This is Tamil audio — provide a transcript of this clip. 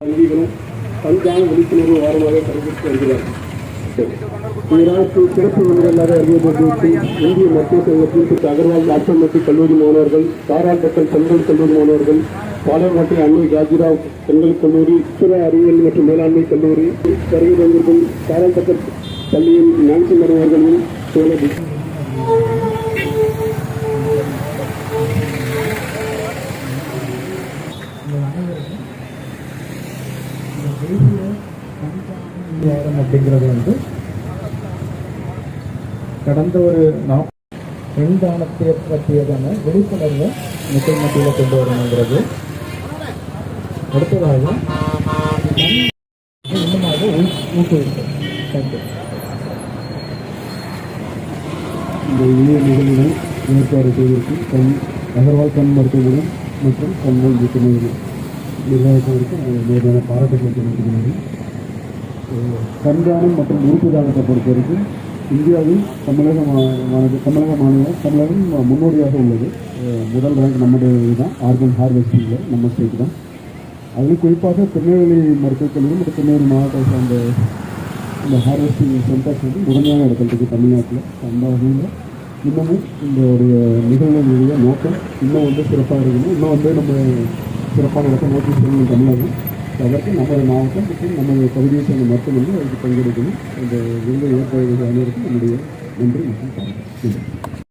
கல்விகளும் கண்காண விழிப்புணர்வு வாரமாக கடைபிடித்து வருகிறார். இந்நாளுக்கு சிறப்பு விருந்தினராக அறிவிக்கப்பட்டு இந்திய மத்திய சங்கத்திற்கு திரு அகர்வால் ஆட்டோமேட்டிக் கல்லூரி மாணவர்கள் காராட்டக்கல் பெண்கள் கல்லூரி மாணவர்கள் பாலர்நாட்டை அன்னை காஜிராவ் பெண்கள் கல்லூரி சிற அறிவியல் மற்றும் மேலாண்மை கல்லூரி வருகை வந்திருக்கும் காராட்டக்கல் பள்ளியின் நான்கு மாணவர்களின் சோழ நேரம் அப்படிங்கிறது வந்து கடந்த ஒரு நாப் பெண் தானத்தை பற்றியதான விழிப்புணர்வை மக்கள் மத்தியில் கொண்டு வரணுங்கிறது. அடுத்ததாக இன்னுமாக ஊக்குவிக்கும் தேங்க்யூ இந்த இணைய நிகழ்வுகள் ஏற்பாடு செய்திருக்கும் கண் அகர்வால் கண் மருத்துவமனை மற்றும் கண்கள் விழிப்புணர்வு நிர்வாகத்திற்கு மேலான பாராட்டுகளை தெரிவித்துள்ளது கண்காணம் மற்றும் உறுப்பு பொறுத்தவரைக்கும் பொறுத்த வரைக்கும் இந்தியாவில் தமிழக மாநில தமிழக மாநிலம் தமிழகம் முன்னோடியாக உள்ளது. முதல் ரேங்க் நம்முடைய தான் ஆர்கன் ஹார்வெஸ்டிங்கில் நம்ம ஸ்டேட் தான். அதில் குறிப்பாக திருநெல்வேலி மருத்துவக் கல்லூரி மற்றும் திருநெல்வேலி மாவட்டத்தை சார்ந்த இந்த ஹார்வெஸ்டிங் சென்டர்ஸ் வந்து முதன்மையான இடத்துல இருக்குது தமிழ்நாட்டில். அந்த வகையில் இன்னமும் இந்த உடைய நிகழ்வுகளுடைய நோக்கம் இன்னும் வந்து சிறப்பாக இருக்கணும். இன்னும் வந்து நம்ம சிறப்பான இடத்தை நோக்கி செல்லும் தமிழகம் அதற்கு நமது மாவட்டம் மற்றும் நமது பகுதியை சேர்ந்த மருத்துவமனை அதுக்கு பங்கெடுக்கணும் அந்த விருதை ஏற்பாடுகள் அனைவருக்கும் நம்முடைய நன்றி மற்றும் பாராட்டு. நன்றி